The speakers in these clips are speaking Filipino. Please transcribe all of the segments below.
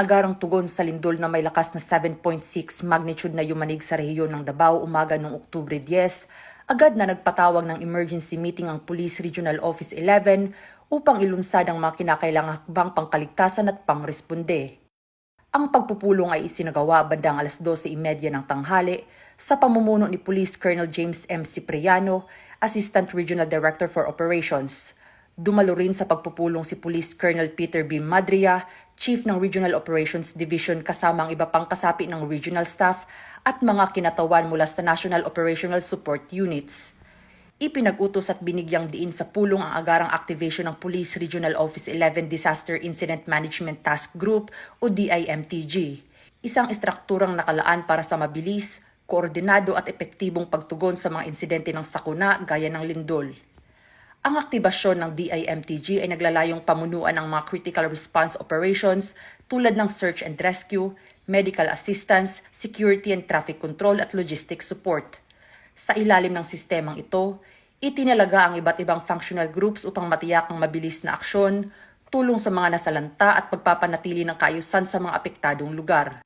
agarang tugon sa lindol na may lakas na 7.6 magnitude na yumanig sa rehiyon ng Davao umaga noong Oktubre 10, agad na nagpatawag ng emergency meeting ang Police Regional Office 11 upang ilunsad ang mga kinakailangang hakbang pangkaligtasan at pangresponde. Ang pagpupulong ay isinagawa bandang alas 12.30 ng tanghali sa pamumuno ni Police Colonel James M. Cipriano, Assistant Regional Director for Operations. Dumalo rin sa pagpupulong si Police Colonel Peter B. Madria, Chief ng Regional Operations Division kasama ang iba pang kasapi ng regional staff at mga kinatawan mula sa National Operational Support Units. Ipinag-utos at binigyang diin sa pulong ang agarang activation ng Police Regional Office 11 Disaster Incident Management Task Group o DIMTG. Isang estrukturang nakalaan para sa mabilis, koordinado at epektibong pagtugon sa mga insidente ng sakuna gaya ng lindol. Ang aktibasyon ng DIMTG ay naglalayong pamunuan ng mga critical response operations tulad ng search and rescue, medical assistance, security and traffic control at logistics support. Sa ilalim ng sistemang ito, itinalaga ang iba't ibang functional groups upang matiyak ang mabilis na aksyon, tulong sa mga nasalanta at pagpapanatili ng kaayusan sa mga apektadong lugar.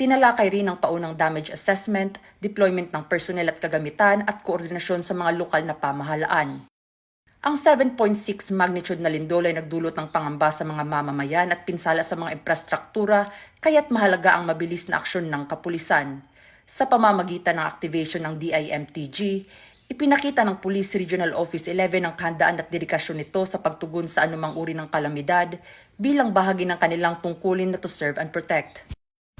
Tinalakay rin ang paunang damage assessment, deployment ng personnel at kagamitan at koordinasyon sa mga lokal na pamahalaan. Ang 7.6 magnitude na lindol ay nagdulot ng pangamba sa mga mamamayan at pinsala sa mga infrastruktura kaya't mahalaga ang mabilis na aksyon ng kapulisan. Sa pamamagitan ng activation ng DIMTG, ipinakita ng Police Regional Office 11 ang kahandaan at dedikasyon nito sa pagtugon sa anumang uri ng kalamidad bilang bahagi ng kanilang tungkulin na to serve and protect.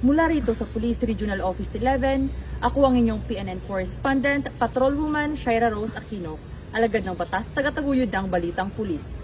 Mula rito sa Police Regional Office 11, ako ang inyong PNN correspondent, Patrolwoman Shaira Rose Aquino, alagad ng batas, tagataguyod ng Balitang Pulis.